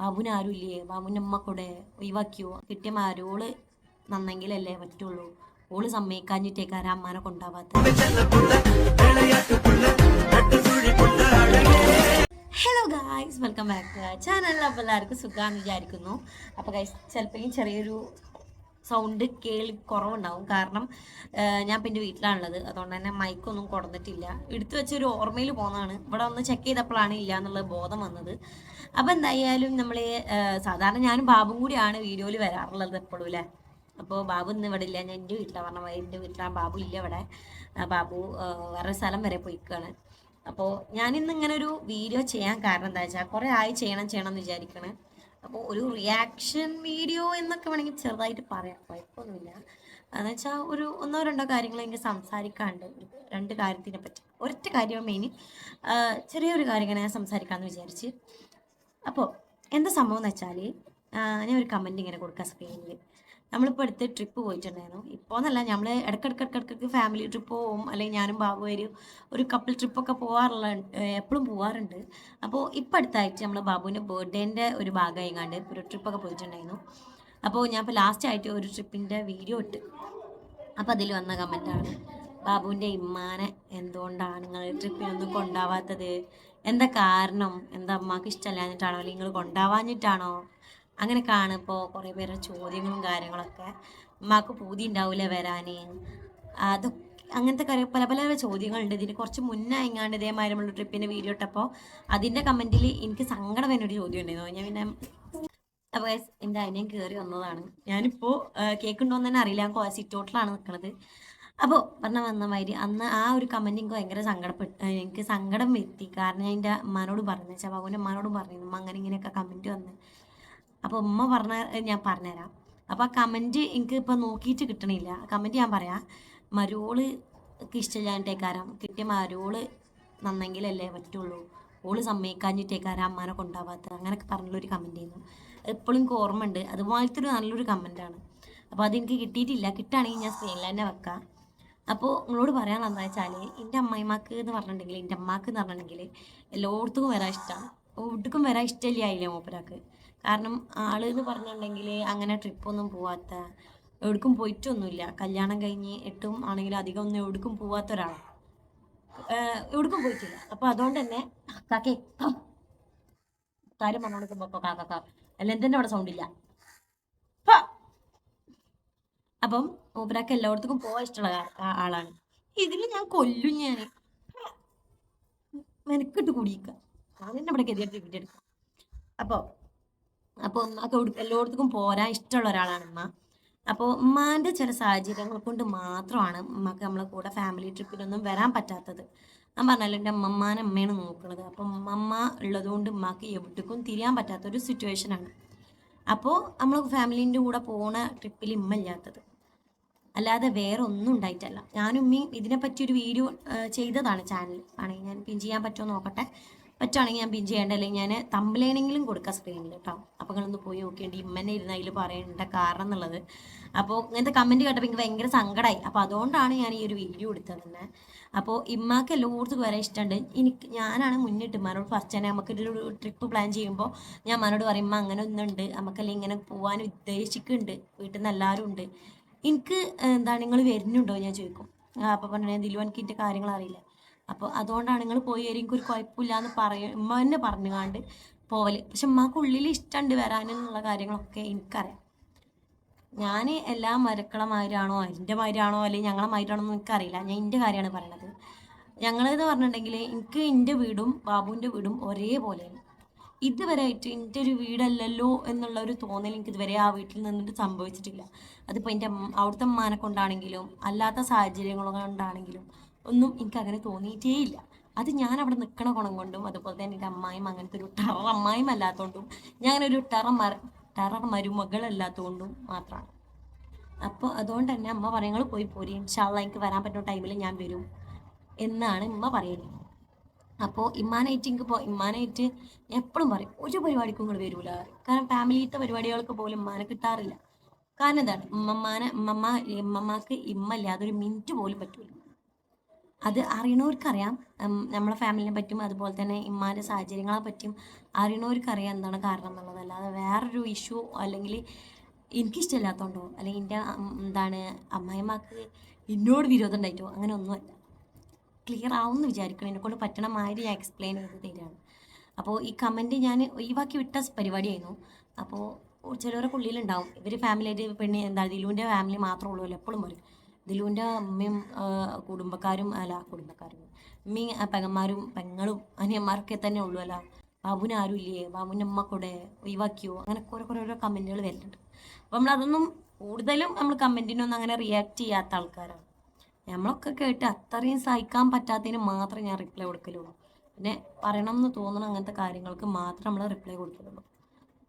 ബാബുവിന് ആരുമില്ലേ ബാബുവിന്റെ അമ്മ കൂടെ ഒഴിവാക്കിയോ? കിട്ടിയ മരോൾ നന്നെങ്കിലല്ലേ പറ്റുള്ളൂ. ഓൾ സമ്മതിക്കാഞ്ഞിട്ടേക്കാരാ അമ്മാനെ കൊണ്ടാവാത്ത. ഹലോ ഗായ്സ് വെൽക്കം ബാക്ക് ചാനലിൽ അപ്പോൾ എല്ലാവർക്കും സുഖമാണെന്ന് വിചാരിക്കുന്നു. അപ്പോൾ ഗൈസ് ചിലപ്പോൾ ചെറിയൊരു സൗണ്ട് കേൾ കുറവുണ്ടാവും. കാരണം ഞാൻ പിന്നെ വീട്ടിലാണുള്ളത്. അതുകൊണ്ട് തന്നെ മൈക്കൊന്നും കൊടുത്തിട്ടില്ല. എടുത്തു വെച്ചൊരു ഓർമ്മയിൽ പോകുന്നതാണ്. ഇവിടെ ഒന്ന് ചെക്ക് ചെയ്തപ്പോഴാണ് ഇല്ല എന്നുള്ള ബോധം വന്നത്. അപ്പം എന്തായാലും നമ്മൾ സാധാരണ ഞാനും ബാബും കൂടിയാണ് വീഡിയോയിൽ വരാറുള്ളത് എപ്പോഴും അല്ലേ അപ്പോൾ ബാബു ഇന്ന് ഇവിടെ ഇല്ല. ഞാൻ എന്റെ വീട്ടിലാണ് പറഞ്ഞ എന്റെ വീട്ടിലാണ് ബാബു ഇല്ല ഇവിടെ. ബാബു വേറെ സ്ഥലം വരെ പോയിക്കാണ്. അപ്പോൾ ഞാനിന്ന് ഇങ്ങനെ ഒരു വീഡിയോ ചെയ്യാൻ കാരണം എന്താ വെച്ചാൽ കുറേ ആയി ചെയ്യണം ചെയ്യണം എന്ന് വിചാരിക്കണേ. അപ്പോൾ ഒരു റിയാക്ഷൻ വീഡിയോ എന്നൊക്കെ വേണമെങ്കിൽ ചെറുതായിട്ട് പറയാം. കുഴപ്പമൊന്നുമില്ല. എന്ന് വെച്ചാൽ ഒരു ഒന്നോ രണ്ടോ കാര്യങ്ങൾ എനിക്ക് സംസാരിക്കാണ്ട് രണ്ട് കാര്യത്തിനെ പറ്റി. ഒരൊറ്റ കാര്യം മെയിൻ ചെറിയൊരു കാര്യം ഞാൻ സംസാരിക്കാമെന്ന് വിചാരിച്ച്. അപ്പോൾ എന്താ സംഭവം എന്ന് വെച്ചാൽ ഞാൻ ഒരു കമന്റ് ഇങ്ങനെ കൊടുക്കാം സ്ക്രീനിൽ നമ്മളിപ്പോൾ അടുത്ത് ട്രിപ്പ് പോയിട്ടുണ്ടായിരുന്നു. ഇപ്പോൾ എന്നല്ല നമ്മൾ ഇടയ്ക്കിടയ്ക്ക് ഇടയ്ക്കിടയ്ക്ക് ഫാമിലി ട്രിപ്പ് പോവും അല്ലെങ്കിൽ ഞാനും ബാബു ഒരു ഒരു കപ്പിൾ ട്രിപ്പൊക്കെ പോകാറുള്ള എപ്പോഴും പോകാറുണ്ട് അപ്പോൾ ഇപ്പോൾ അടുത്തായിട്ട് നമ്മൾ ബാബുവിന്റെ ബർത്ത്ഡേന്റെ ഒരു ഭാഗമായി കണ്ട് ഒരു ട്രിപ്പൊക്കെ പോയിട്ടുണ്ടായിരുന്നു. അപ്പോൾ ഞാൻ ഇപ്പോൾ ലാസ്റ്റ് ആയിട്ട് ഒരു ട്രിപ്പിന്റെ വീഡിയോ ഇട്ട്. അപ്പോൾ അതിൽ വന്ന കമന്റാണ് ബാബുവിന്റെ ഇമ്മാനെ എന്തുകൊണ്ടാണ് നിങ്ങൾ ട്രിപ്പിനൊന്നും കൊണ്ടാവാത്തത്? എന്താ കാരണം? എന്താ അമ്മയ്ക്ക് ഇഷ്ടമല്ലാഞ്ഞിട്ടാണോ അല്ലെങ്കിൽ നിങ്ങൾ കൊണ്ടാവാഞ്ഞിട്ടാണോ? അങ്ങനെ കാണുമ്പോൾ കുറേ പേരുടെ ചോദ്യങ്ങളും കാര്യങ്ങളൊക്കെ അമ്മാക്ക് പൂതി ഉണ്ടാവില്ല വരാൻ അതൊക്കെ അങ്ങനത്തെ കാര്യം പല പല ചോദ്യങ്ങളുണ്ട്. ഇതിന് കുറച്ച് മുന്നേ എങ്ങാണ്ട് ഇതേമാതിരി നമ്മൾ ട്രിപ്പിന്റെ വീഡിയോ ഇട്ടപ്പോൾ അതിന്റെ കമന്റിൽ എനിക്ക് സങ്കടം വരുന്നൊരു ചോദ്യം ഉണ്ടായിരുന്നു. ഞാൻ പിന്നെ അപ്പോൾ എന്റെ അനിയൻ കയറി വന്നതാണ്. ഞാനിപ്പോൾ കേക്ക് എന്ന് തന്നെ അറിയില്ല. ഞാൻ സിറ്റൗട്ടിലാണ് നിൽക്കുന്നത് അപ്പോൾ പറഞ്ഞ വന്ന മാതിരി അന്ന് ആ ഒരു കമന്റ് എനിക്ക് ഭയങ്കര സങ്കടപ്പെട്ട് എനിക്ക് സങ്കടം വരുത്തി. കാരണം ഞാൻ എന്റെ അമ്മാനോട് പറഞ്ഞു ബാബുവിന്റെ അമ്മാനോട് പറഞ്ഞു അമ്മ അങ്ങനെ ഇങ്ങനെയൊക്കെ കമന്റ് വന്ന്. അപ്പോൾ ഉമ്മ പറഞ്ഞ ഞാൻ പറഞ്ഞുതരാം. അപ്പോൾ ആ കമന്റ് എനിക്ക് ഇപ്പോൾ നോക്കിയിട്ട് കിട്ടണില്ല. കമന്റ് ഞാൻ പറയാം. മരോൾ ഇഷ്ടമില്ലാണ്ടേക്കാരം കിട്ടിയ മരോൾ നന്നെങ്കിലല്ലേ പറ്റുള്ളൂ. ഓൾ സമ്മതിക്കാഞ്ഞിട്ടേക്കാരാ അമ്മാനെ കൊണ്ടാവാത്ത അങ്ങനെയൊക്കെ പറഞ്ഞുള്ളൊരു കമന്റ് ചെയ്യുന്നു എപ്പോഴും എനിക്ക് ഓർമ്മയുണ്ട്. അതുപോലത്തെ ഒരു നല്ലൊരു കമന്റാണ് അപ്പോൾ അതെനിക്ക് കിട്ടിയിട്ടില്ല. കിട്ടുകയാണെങ്കിൽ ഞാൻ സ്ക്രീനിൽ തന്നെ വെക്കാം. അപ്പോൾ നിങ്ങളോട് എന്താ വെച്ചാൽ എന്റെ അമ്മായിമാക്ക് എന്ന് പറഞ്ഞിട്ടുണ്ടെങ്കിൽ എന്റെ അമ്മാക്ക് എന്ന് പറഞ്ഞിട്ടുണ്ടെങ്കിൽ എല്ലായിടത്തും വരാൻ ഇഷ്ടമാണ് എവിടേക്കും വരാൻ ഇഷ്ടമില്ലായില്ല മൂപ്പരാക്ക്. കാരണം ആൾ എന്ന് പറഞ്ഞിട്ടുണ്ടെങ്കിൽ അങ്ങനെ ട്രിപ്പൊന്നും പോവാത്ത എവിടേക്കും പോയിട്ടൊന്നുമില്ല. കല്യാണം കഴിഞ്ഞ് എട്ടും ആണെങ്കിലും അധികം ഒന്നും എവിടേക്കും പോവാത്ത ഒരാളാണ് എവിടേക്കും പോയിട്ടില്ല. അപ്പോൾ അതുകൊണ്ട് തന്നെ കാക്കേ കം. കാര്യം പറഞ്ഞോണ്ടിരിക്കുമ്പോൾ കാക്ക കാക്ക അല്ല എന്തിന്റെ അവിടെ സൗണ്ടില്ല അപ്പം മൂപ്പരാക്ക് എല്ലായിടത്തേക്കും പോകാൻ ഇഷ്ടമുള്ള ആളാണ്. ഇതിൽ ഞാൻ കൊല്ലും ഞാൻ മെനക്കിട്ട് കുടിക്കുക ഞാൻ തന്നെ ഇവിടെ ഗതിയെടുത്ത് അപ്പോൾ അപ്പോൾ ഉമ്മക്ക് പോരാൻ ഇഷ്ടമുള്ള ഒരാളാണ് ഉമ്മ. അപ്പോൾ ഉമ്മാന്റെ ചില സാഹചര്യങ്ങൾ കൊണ്ട് മാത്രമാണ് ഉമ്മക്ക് നമ്മളെ കൂടെ ഫാമിലി ട്രിപ്പിനൊന്നും വരാൻ പറ്റാത്തത്. ഞാൻ പറഞ്ഞല്ലോ എന്റെ അമ്മമ്മാനെ അമ്മയാണ് നോക്കുന്നത്. അപ്പം അമ്മമ്മ ഉള്ളതുകൊണ്ട് ഉമ്മാക്ക് എവിടേക്കും തിരിയാൻ പറ്റാത്തൊരു സിറ്റുവേഷനാണ് അപ്പോൾ നമ്മൾ ഫാമിലീന്റെ കൂടെ പോണ ട്രിപ്പിൽ ഇമ്മ ഇല്ലാത്തത്. അല്ലാതെ വേറെ ഒന്നും ഉണ്ടായിട്ടല്ല. ഞാനും ഉമ്മയും ഇതിനെപ്പറ്റി ഒരു വീഡിയോ ചെയ്തതാണ് ചാനൽ ആണെങ്കിൽ ഞാൻ പിൻ ചെയ്യാൻ പറ്റുമോ നോക്കട്ടെ. പറ്റുവാണെങ്കിൽ ഞാൻ പിൻ ചെയ്യേണ്ട. അല്ലെങ്കിൽ ഞാൻ തമ്പിലേനെങ്കിലും കൊടുക്കാം സ്ക്രീനിൽ കേട്ടോ അപ്പോൾ നിങ്ങളൊന്ന് പോയി നോക്കിയിട്ട് ഇമ്മനെ ഇരുന്ന് അതിൽ പറയേണ്ട കാരണം എന്നുള്ളത്. അപ്പോൾ ഇങ്ങനത്തെ കമന്റ് കേട്ടപ്പോൾ എനിക്ക് ഭയങ്കര സങ്കടമായി അപ്പോൾ അതുകൊണ്ടാണ് ഞാൻ ഈ ഒരു വീഡിയോ എടുത്തത് തന്നെ. അപ്പോൾ ഇമ്മാക്ക് എല്ലായിടത്തും വരെ ഇഷ്ടമുണ്ട് എനിക്ക് ഞാനാണ് മുന്നിട്ട് ഇമ്മാനോട് ഫസ്റ്റ് തന്നെ നമുക്കൊരു ട്രിപ്പ് പ്ലാൻ ചെയ്യുമ്പോൾ ഞാൻ മനോട് പറയും ഇമ്മ അങ്ങനെ ഒന്നുണ്ട്. നമുക്കല്ലേ ഇങ്ങനെ പോകാൻ ഉദ്ദേശിക്കുന്നുണ്ട്. വീട്ടിൽ നിന്ന് എല്ലാവരും ഉണ്ട്. എനിക്ക് എന്താണ് നിങ്ങൾ വരുന്നുണ്ടോ? ഞാൻ ചോദിക്കും. അപ്പോൾ പറഞ്ഞാൽ ദിലുവാൻ എനിക്ക് കാര്യങ്ങളറിയില്ല അപ്പോൾ അതുകൊണ്ടാണ് നിങ്ങൾ പോയി ഒരു കുഴപ്പമില്ല എന്ന് പറയും ഉമ്മ തന്നെ പറഞ്ഞുകാണ്ട് പോവൽ. പക്ഷെ ഉമ്മാക്ക് ഉള്ളിൽ ഇഷ്ടമുണ്ട് വരാനെന്നുള്ള കാര്യങ്ങളൊക്കെ എനിക്കറിയാം. ഞാൻ എല്ലാ മരക്കളെ മാതിരിയാണോ എന്റെ മാതിരിയാണോ അല്ലെങ്കിൽ ഞങ്ങളെ മാതിരിയാണോ എന്ന് എനിക്കറിയില്ല. ഞാൻ എന്റെ കാര്യമാണ് പറയണത്. ഞങ്ങളെന്ന് പറഞ്ഞിട്ടുണ്ടെങ്കിൽ എനിക്ക് എന്റെ വീടും ബാബുവിന്റെ വീടും ഒരേപോലെയാണ്. ഇതുവരെ ആയിട്ട് എന്റെ ഒരു വീടല്ലല്ലോ എന്നുള്ള ഒരു തോന്നൽ എനിക്ക് ഇതുവരെ ആ വീട്ടിൽ നിന്നിട്ട് സംഭവിച്ചിട്ടില്ല. അതിപ്പോൾ എന്റെ അവിടുത്തെ അമ്മാനെ കൊണ്ടാണെങ്കിലും അല്ലാത്ത സാഹചര്യങ്ങൾ കൊണ്ടാണെങ്കിലും ഒന്നും എനിക്ക് അങ്ങനെ തോന്നിയിട്ടേ ഇല്ല അത് ഞാൻ അവിടെ നിൽക്കണ ഗുണം കൊണ്ടും അതുപോലെ തന്നെ എന്റെ അമ്മായിയും അങ്ങനത്തെ ഒരു ടറ അമ്മായിയും അല്ലാത്തതുകൊണ്ടും ഞാൻ അങ്ങനെ ഒരു ടറ മര ടറ മരുമകളല്ലാത്തതുകൊണ്ടും മാത്രമാണ് അപ്പോൾ അതുകൊണ്ട് തന്നെ അമ്മ പറയും "ഇങ്ങൾ പോയി പോരി. ഇൻഷാള്ള എനിക്ക് വരാൻ പറ്റുന്ന ടൈമിൽ ഞാൻ വരും. എന്നാണ് ഉമ്മ പറയുന്നത് അപ്പോൾ ഇമ്മാനായിട്ട് എനിക്ക് പോ ഇമ്മാനായിട്ട് ഞാൻ എപ്പോഴും പറയും ഒരു പരിപാടിക്കും നിങ്ങൾ വരൂല. കാരണം ഫാമിലിയിലത്തെ പരിപാടികൾക്ക് പോലും ഉമ്മാനെ കിട്ടാറില്ല. കാരണം എന്താണ്? ഉമ്മമ്മാനെ ഉമ്മമ്മ ഉമ്മമാക്ക് ഇമ്മ ഇല്ലാതെ ഒരു മിനിറ്റ് പോലും പറ്റൂല. അത് അറിയണവർക്കറിയാം നമ്മളെ ഫാമിലിനെ പറ്റും അതുപോലെ തന്നെ ഇമ്മാന്റെ സാഹചര്യങ്ങളെ പറ്റും. അറിയണവർക്കറിയാം എന്താണ് കാരണം എന്നുള്ളത്. അല്ലാതെ വേറൊരു ഇഷ്യൂ അല്ലെങ്കിൽ എനിക്കിഷ്ടമില്ലാത്തതുകൊണ്ടോ അല്ലെങ്കിൽ എന്റെ എന്താണ് അമ്മായിമാക്ക് എന്നോട് വിരോധം ഉണ്ടായിട്ടോ അങ്ങനെ ഒന്നുമല്ല. ക്ലിയർ ആവുമെന്ന് വിചാരിക്കണം. എന്നെ കൊണ്ട് പറ്റണ മാതിരി ഞാൻ എക്സ്പ്ലെയിൻ ചെയ്ത് തരികയാണ് അപ്പോൾ ഈ കമന്റ് ഞാൻ ഒഴിവാക്കി വിട്ട പരിപാടിയായിരുന്നു. അപ്പോൾ ചിലവരൊക്കെ ഉള്ളിലുണ്ടാവും. ഇവർ ഫാമിലിയായിട്ട് പെണ്ണ് എന്താ ദിലുവിന്റെ ഫാമിലി മാത്രമേ ഉള്ളൂ എപ്പോഴും പറയും ദിലുവിന്റെ അമ്മയും കുടുംബക്കാരും അല്ല കുടുംബക്കാരും അമ്മയും പെങ്ങന്മാരും പെങ്ങളും അനിയന്മാരൊക്കെ തന്നെ ഉള്ളൂ അല്ല. ബാബുവിന് ആരും ഇല്ലേ? ബാബുവിന്റെ അമ്മ കൂടെ ഒഴിവാക്കിയോ? അങ്ങനെ കുറേ കുറേ ഓരോ കമന്റുകൾ വരുന്നുണ്ട്. അപ്പം നമ്മളതൊന്നും കൂടുതലും നമ്മൾ കമന്റിനൊന്നും അങ്ങനെ റിയാക്ട് ചെയ്യാത്ത ആൾക്കാരാണ്. നമ്മളൊക്കെ കേട്ട് അത്രയും സഹിക്കാൻ പറ്റാത്തതിന് മാത്രമേ ഞാൻ റിപ്ലൈ കൊടുക്കലുള്ളൂ. പിന്നെ പറയണം എന്ന് തോന്നണം അങ്ങനത്തെ കാര്യങ്ങൾക്ക് മാത്രം നമ്മൾ റിപ്ലൈ കൊടുക്കലുള്ളൂ.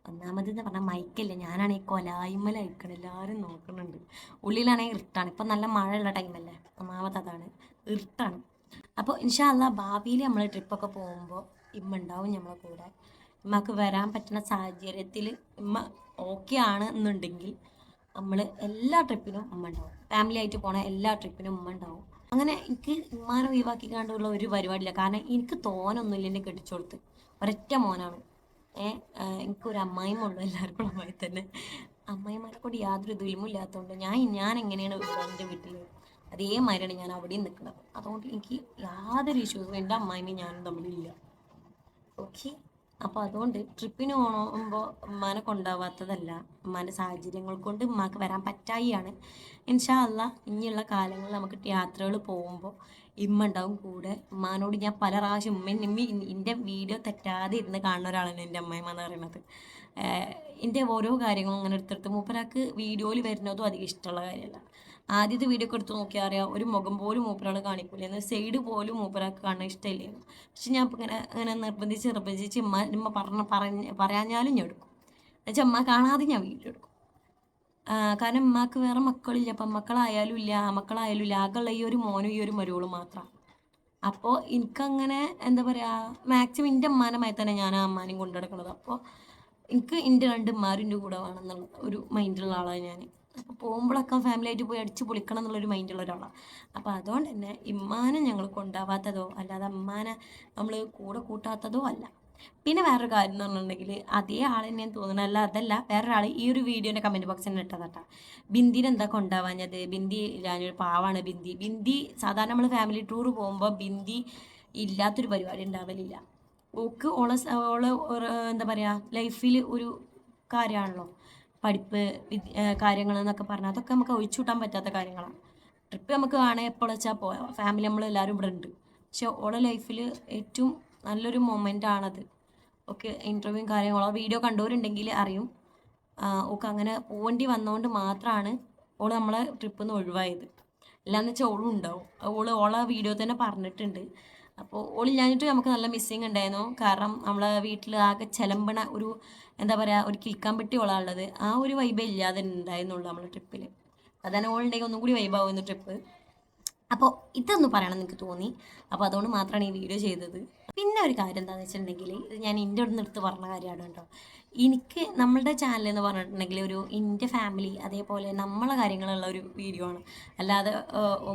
ഒന്നാമത് എന്ന് പറഞ്ഞാൽ മൈക്കല്ല ഞാനാണ് ഈ കൊലായ്മ അയക്കണം എല്ലാവരും നോക്കുന്നുണ്ട് ഉള്ളിലാണെങ്കിൽ ഇട്ടാണ് ഇപ്പം നല്ല മഴയുള്ള ടൈമല്ലേ ഒന്നാമത് അതാണ്. ഇട്ടാണ് അപ്പോൾ ഇൻഷാല്ല ഭാവിയിൽ നമ്മൾ ട്രിപ്പൊക്കെ പോകുമ്പോൾ ഇമ്മ ഉണ്ടാവും നമ്മളെ കൂടെ. ഇമ്മക്ക് വരാൻ പറ്റുന്ന സാഹചര്യത്തിൽ ഇമ്മ ഓക്കെ ആണ് എന്നുണ്ടെങ്കിൽ നമ്മൾ എല്ലാ ട്രിപ്പിനും ഉമ്മ ഉണ്ടാവും. ഫാമിലി ആയിട്ട് പോണ എല്ലാ ട്രിപ്പിനും ഉമ്മ ഉണ്ടാവും. അങ്ങനെ എനിക്ക് ഉമ്മാനെ ഒഴിവാക്കി കണ്ടുള്ള ഒരു പരിപാടിയില്ല. കാരണം എനിക്ക് തോനൊന്നുമില്ല എന്നെ കെട്ടിച്ചു കൊടുത്ത് ഒരൊറ്റ മോനാണ്. എനിക്കൊരു അമ്മായിയും ഉള്ളു എല്ലാവർക്കും അമ്മായി തന്നെ. അമ്മായിമാരെ കൊണ്ട് യാതൊരു ദുലിമും ഇല്ലാത്തതുകൊണ്ട് ഞാൻ ഞാൻ എങ്ങനെയാണ് എന്റെ വീട്ടിൽ അതേമാതിരിയാണ് ഞാൻ അവിടെയും നിൽക്കുന്നത്. അതുകൊണ്ട് എനിക്ക് യാതൊരു ഇഷ്യൂസും എന്റെ അമ്മായിമ്മയും ഞാനും തമ്മിലില്ല. ഓക്കെ അപ്പോൾ അതുകൊണ്ട് ട്രിപ്പിന് പോകുമ്പോൾ ഉമ്മാനെ കൊണ്ടാവാത്തതല്ല. ഉമ്മാന്റെ സാഹചര്യങ്ങൾ കൊണ്ട് ഉമ്മാക്ക് വരാൻ പറ്റായിയാണ്. ഇൻഷാ അല്ല ഇനിയുള്ള കാലങ്ങളിൽ നമുക്ക് യാത്രകൾ പോകുമ്പോൾ ഇമ്മ ഉണ്ടാവും കൂടെ. ഉമ്മാനോട് ഞാൻ പല പ്രാവശ്യം ഉമ്മ ഇമ്മി എന്റെ വീഡിയോ തെറ്റാതെ ഇരുന്ന് കാണുന്ന ഒരാളാണ് എന്റെ അമ്മയമ്മ എന്ന് പറയുന്നത്. എന്റെ ഓരോ കാര്യങ്ങളും അങ്ങനെ എടുത്തെടുത്ത് മൂപ്പരാക്ക് വീഡിയോയിൽ വരുന്നതും അധികം ഇഷ്ടമുള്ള കാര്യമല്ല. ആദ്യത്തെ വീഡിയോ ഒക്കെ എടുത്ത് നോക്കിയാൽ അറിയാം ഒരു മുഖം പോലും മൂപ്പരാൾ കാണിക്കൂല. എന്നാൽ സൈഡ് പോലും മൂപ്പരാക്ക് കാണാൻ ഇഷ്ടമില്ലായിരുന്നു. പക്ഷെ ഞാൻ ഇങ്ങനെ അങ്ങനെ നിർബന്ധിച്ച് നിർബന്ധിച്ച് ഉമ്മ ഉമ്മ പറഞ്ഞ പറഞ്ഞ് പറയാഞ്ഞാലും ഞാൻ എടുക്കും. എന്നുവെച്ചാൽ അമ്മ കാണാതെ ഞാൻ വീഡിയോ എടുക്കും. കാരണം ഉമ്മാക്ക് വേറെ മക്കളില്ല. അപ്പം മക്കളായാലും ഇല്ല മക്കളായാലും ഇല്ല. ആകെയുള്ള ഈ ഒരു മോനും ഈ ഒരു മരുവളും മാത്രമാണ്. അപ്പോൾ എനിക്കങ്ങനെ എന്താ പറയുക മാക്സിമം എന്റെ അമ്മാനമായി തന്നെ ഞാൻ ആ അമ്മാനെയും കൊണ്ടു നടക്കുന്നത് അപ്പോൾ എനിക്ക് എന്റെ രണ്ട് ഉമ്മാരിന്റെ കൂടെ വേണമെന്നുള്ള ഒരു മൈൻഡുള്ള ആളാണ് ഞാൻ. അപ്പോൾ പോകുമ്പോഴൊക്കെ ഫാമിലി ആയിട്ട് പോയി അടിച്ച് പൊളിക്കണം എന്നുള്ളൊരു മൈൻഡുള്ള ഒരാളാണ് അപ്പോൾ അതുകൊണ്ട് തന്നെ ഇമ്മാനെ ഞങ്ങൾ കൊണ്ടാവാത്തതോ അല്ലാതെ അമ്മാനെ നമ്മൾ കൂടെ കൂട്ടാത്തതോ അല്ല. പിന്നെ വേറൊരു കാര്യം എന്ന് പറഞ്ഞിട്ടുണ്ടെങ്കിൽ അതേ ആൾ തന്നെ തോന്നുന്നത് അല്ല അതല്ല വേറൊരാൾ ഈ ഒരു വീഡിയോന്റെ കമന്റ് ബോക്സിൽ തന്നെ ഇട്ടതാട്ടാ ബിന്ദിന് എന്താ കൊണ്ടാവാഞ്ഞത്? ബിന്ദി ഞാനൊരു പാവാണ് ബിന്ദി. ബിന്ദി സാധാരണ നമ്മൾ ഫാമിലി ടൂർ പോകുമ്പോൾ ബിന്ദി ഇല്ലാത്തൊരു പരിപാടി ഉണ്ടാവലില്ല. ഓക്ക് ഓളെ എന്താ പറയുക ലൈഫിൽ ഒരു കാര്യമാണല്ലോ പഠിപ്പ് കാര്യങ്ങൾ എന്നൊക്കെ പറഞ്ഞാൽ അതൊക്കെ നമുക്ക് ഒഴിച്ചുകൂട്ടാൻ പറ്റാത്ത കാര്യങ്ങളാണ് ട്രിപ്പ് നമുക്ക് വേണേൽ എപ്പോൾ വെച്ചാൽ പോയാൽ ഫാമിലി നമ്മൾ എല്ലാവരും ഇവിടെ ഉണ്ട്. പക്ഷെ ഓളെ ലൈഫിൽ ഏറ്റവും നല്ലൊരു മൊമെന്റ് ആണത്. ഓക്കെ ഇന്റർവ്യൂവും കാര്യങ്ങളോ വീഡിയോ കണ്ടവരുണ്ടെങ്കിൽ അറിയും. ഓക്കെ അങ്ങനെ പോകേണ്ടി വന്നതുകൊണ്ട് മാത്രമാണ് ഓൾ നമ്മളെ ട്രിപ്പ് നിന്ന് ഒഴിവായത്. അല്ലാന്ന് വെച്ചാൽ ഓളും ഉണ്ടാവും. ഓൾ ഓളെ വീഡിയോ തന്നെ പറഞ്ഞിട്ടുണ്ട്. അപ്പോൾ ഒളിഞ്ഞാഞ്ഞിട്ട് നമുക്ക് നല്ല മിസ്സിങ് ഉണ്ടായിരുന്നു. കാരണം നമ്മളെ വീട്ടിൽ ആകെ ചെലമ്പണ ഒരു എന്താ പറയുക ഒരു കിൽക്കാൻ പറ്റി ഓളാണുള്ളത് ആ ഒരു വൈബേ ഇല്ലാതെ ഉണ്ടായിരുന്നുള്ളൂ നമ്മളെ ട്രിപ്പിൽ അതാണ് ഓളുണ്ടെങ്കിൽ ഒന്നും കൂടി വൈബാവുന്നു ട്രിപ്പ് അപ്പോൾ ഇതൊന്ന് പറയണം എനിക്ക് തോന്നി. അപ്പോൾ അതുകൊണ്ട് മാത്രമാണ് ഈ വീഡിയോ ചെയ്തത്. പിന്നെ ഒരു കാര്യം എന്താണെന്ന് വെച്ചിട്ടുണ്ടെങ്കിൽ ഇത് ഞാൻ എന്റെ അടുത്ത് നിർത്ത് പറഞ്ഞ കാര്യമാണ് കേട്ടോ എനിക്ക് നമ്മളുടെ ചാനൽ എന്ന് പറഞ്ഞിട്ടുണ്ടെങ്കിൽ ഒരു എന്റെ ഫാമിലി അതേപോലെ നമ്മളെ കാര്യങ്ങളുള്ള ഒരു വീഡിയോ ആണ്. അല്ലാതെ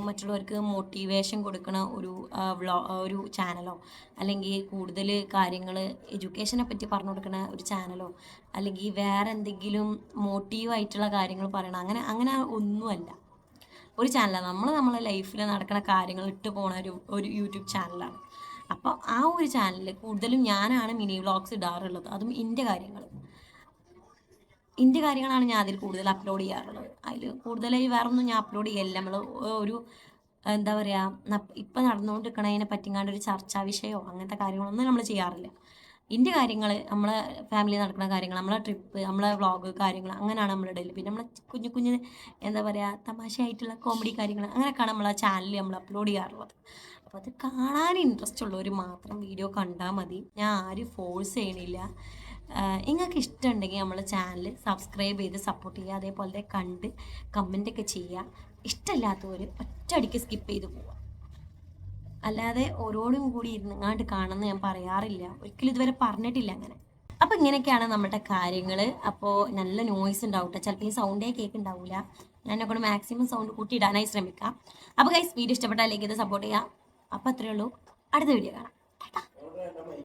മറ്റുള്ളവർക്ക് മോട്ടിവേഷൻ കൊടുക്കണ ഒരു വ്ലോ ഒരു ചാനലോ അല്ലെങ്കിൽ കൂടുതൽ കാര്യങ്ങൾ എഡ്യൂക്കേഷനെ പറ്റി പറഞ്ഞു കൊടുക്കണ ഒരു ചാനലോ അല്ലെങ്കിൽ വേറെ എന്തെങ്കിലും മോട്ടീവായിട്ടുള്ള കാര്യങ്ങൾ പറയണം അങ്ങനെ അങ്ങനെ ഒന്നുമല്ല. ഒരു ചാനലാണ് നമ്മൾ നമ്മളെ ലൈഫിൽ നടക്കുന്ന കാര്യങ്ങൾ ഇട്ട് പോണ ഒരു ഒരു യൂട്യൂബ് ചാനലാണ് അപ്പോൾ ആ ഒരു ചാനലിൽ കൂടുതലും ഞാനാണ് മിനി വ്ളോഗ്സ് ഇടാറുള്ളത്. അതും എന്റെ കാര്യങ്ങൾ എന്റെ കാര്യങ്ങളാണ് ഞാൻ അതിൽ കൂടുതൽ അപ്ലോഡ് ചെയ്യാറുള്ളത്. അതിൽ കൂടുതലായി വേറെ ഒന്നും ഞാൻ അപ്ലോഡ് ചെയ്യല്ല നമ്മൾ ഒരു എന്താ പറയുക ഇപ്പം നടന്നുകൊണ്ടിരിക്കണതിനെ പറ്റിങ്ങാണ്ട് ഒരു ചർച്ചാ വിഷയമോ അങ്ങനത്തെ കാര്യങ്ങളൊന്നും നമ്മൾ ചെയ്യാറില്ല. എന്റെ കാര്യങ്ങൾ നമ്മളെ ഫാമിലി നടക്കുന്ന കാര്യങ്ങൾ നമ്മളെ ട്രിപ്പ് നമ്മളെ വ്ളോഗ് കാര്യങ്ങൾ അങ്ങനെയാണ് നമ്മുടെ ഇടയിൽ പിന്നെ നമ്മളെ കുഞ്ഞു കുഞ്ഞു എന്താ പറയുക തമാശയായിട്ടുള്ള കോമഡി കാര്യങ്ങൾ അങ്ങനെയൊക്കെയാണ് നമ്മളെ ചാനലിൽ നമ്മൾ അപ്ലോഡ് ചെയ്യാറുള്ളത്. അപ്പോൾ അത് കാണാൻ ഇൻട്രസ്റ്റ് ഉള്ളവർ മാത്രം വീഡിയോ കണ്ടാൽ മതി. ഞാൻ ആരും ഫോഴ്സ് ചെയ്യണില്ല. നിങ്ങൾക്ക് ഇഷ്ടമുണ്ടെങ്കിൽ നമ്മളെ ചാനൽ സബ്സ്ക്രൈബ് ചെയ്ത് സപ്പോർട്ട് ചെയ്യുക. അതേപോലെ കണ്ട് കമന്റൊക്കെ ചെയ്യുക. ഇഷ്ടമില്ലാത്തവർ ഒറ്റയടിക്ക് സ്കിപ്പ് ചെയ്ത് പോവുക. അല്ലാതെ ഓരോടും കൂടി ഇരുന്നങ്ങാണ്ട് കാണുമെന്ന് ഞാൻ പറയാറില്ല. ഒരിക്കലും ഇതുവരെ പറഞ്ഞിട്ടില്ല അങ്ങനെ. അപ്പോൾ ഇങ്ങനെയൊക്കെയാണ് നമ്മുടെ കാര്യങ്ങൾ അപ്പോൾ നല്ല നോയ്സ് ഉണ്ടാവും കേട്ടോ ചിലപ്പോൾ ഈ സൗണ്ടേ കേക്ക് ഉണ്ടാവില്ല ഞാൻ കൊണ്ട് മാക്സിമം സൗണ്ട് കൂട്ടി ഇടാനായി ശ്രമിക്കാം. അപ്പോൾ ഗൈസ് വീഡിയോ ഇഷ്ടപ്പെട്ടാൽ ലൈക്ക് ചെയ്ത് സപ്പോർട്ട് ചെയ്യാം. അപ്പോൾ അത്രയേ ഉള്ളൂ. അടുത്ത വീഡിയോ കാണാം.